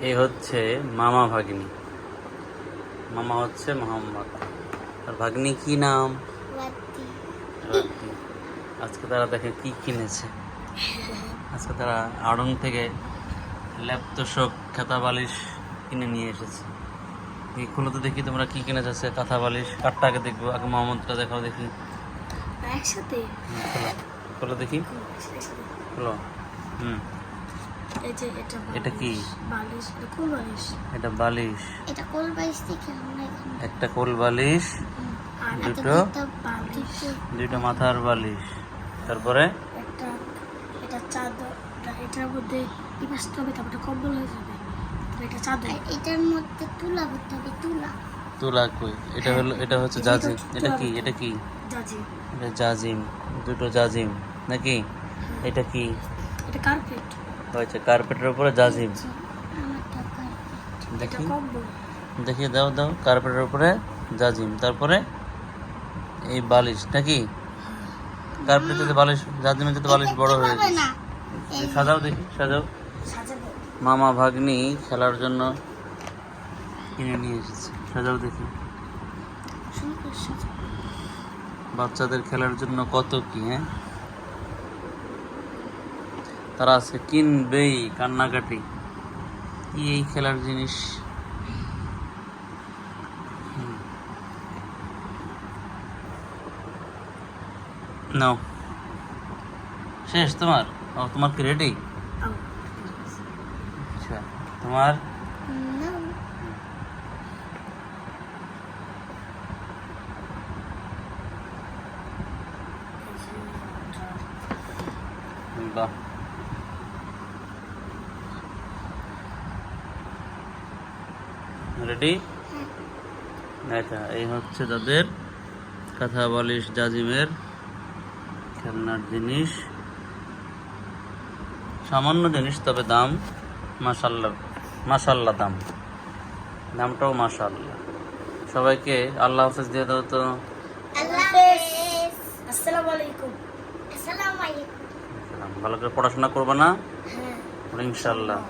এ হচ্ছে মামা ভাগ্নি। মামা হচ্ছে মোহাম্মদ। আর ভাগ্নি কি নাম? আজকে তারা দেখে কি কিনেছে। আজকে তারা আড়ং থেকে ল্যাপতোষক খাতা বালিশ কিনে নিয়ে এসেছে। এই খুলো তো দেখি তোমরা কি কিনে আজকে কাঁথা বালিশ কাঠটা আগে দেখব আগে মোহাম্মদটা দেখাও দেখি। একসাথে? খোলো। দেখি। খোলো। হুম। এই যে এটা এটা কি? বালিশ এটা বালিশ? এটা বালিশ। এটা কোন বালিশ থেকে আমরা একটা কোল বালিশ আর দুটো? এটা বালিশ। দুইটা মাথার বালিশ। তারপরে? একটা এটা চাদর। এটার মধ্যে এই হবে তারপরে কম্বল হয়ে যাবে। এটা চাদর। এটার মধ্যে তুলা করতে হবে তুলা। তুলা কই? এটা হলো এটা হচ্ছে জাজিম। এটা কি? এটা কি? জাজি এটা জাজিম। দুটো জাজিম। নাকি? এটা কি? এটা কার্পেট। হয়েছে কার্পেটের উপরে জাজিম দেখি কম্বল দেখি, দাও দাও কার্পেটের উপরে জাজিম তারপরে এই বালিশ, নাকি? কার্পেটের যাতে বালিশ জাজিমের যাতে বালিশ বড় হয়ে সাজাও দেখি, সাজাও। মামা ভাগ্নি খেলার জন্য কিনে নিয়ে এসেছে। সাজাও দেখি। বাচ্চাদের খেলার জন্য কত কি হ্যাঁ? তারা আজকে কিনবেই কান্নাকাটি। কি এই খেলার জিনিস। নাও। শেষ তোমার? ও তোমার কি রেডি আচ্ছা তোমার? বাহ। রেডি আচ্ছা এই হচ্ছে তাদের কাঁথা বালিশ জাজিমের খেলনার জিনিস। সামান্য জিনিস তবে দাম মাসাল্লাহ মাসাল্লাহ দাম। দামটাও মাসাল্লাহ সবাইকে আল্লাহ হাফেজ দিয়ে দাও তো। আল্লাহ হাফেজ। আসসালামু আলাইকুম। আসসালামু আলাইকুম। ভালো করে পড়াশোনা করবে না? হ্যাঁ। ইনশাল্লাহ।